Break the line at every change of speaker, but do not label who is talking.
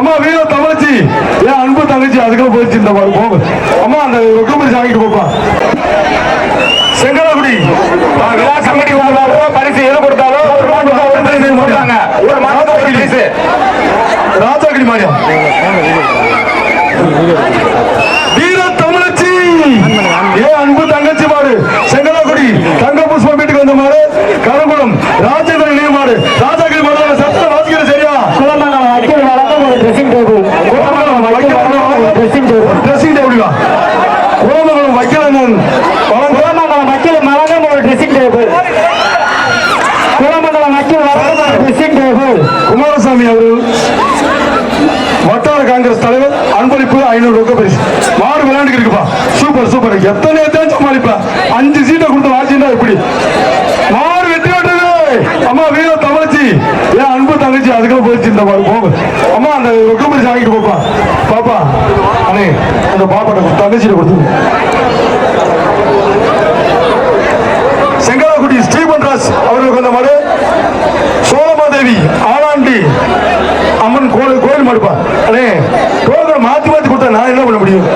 அம்மா வீர தமிழச்சி ஏன் அன்பு தங்கச்சி அதுக்குள்ள போயிடுச்சு இந்த மாதிரி போங்க. அம்மா அந்த ரொக்கம்பரி வாங்கிட்டு போப்பா. செங்கலாக்குடி.
விழா கமிட்டி பரிசு எது கொடுத்தாலும் ஒரு மாதம் பரிசு
மாரியா? வீர தமிழச்சி ஏன் அன்பு தங்கச்சி
வக்கீல்
குமாரசாமி அவர்கள் வட்டார காங்கிரஸ் தலைவர் அன்பளிப்பு ஐநூறு ரூபாய் பரிசு. மாடு விளையாண்டு இருக்குப்பா. Super super. எத்தனை எத்தனை சமாளிப்பா அஞ்சு சீட்டை கொடுத்து வாசிண்டா எப்படி? மாடு வெட்டி விட்டது அம்மா வீர தமிழ்ச்சி ஏன் அன்பு தங்கச்சி அதுக்குள்ள போயிடுச்சு இந்த மாதிரி போக அம்மா அந்த ரொக்க பரிசு வாங்கிட்டு போப்பா. பாப்பா அண்ணே அந்த பாப்பாட்ட தங்கச்சியில கொடுத்து அம்மன் அண்ணே டோக்கன் மாத்தி மாத்தி கொடுத்தா நான் என்ன பண்ண முடியும்?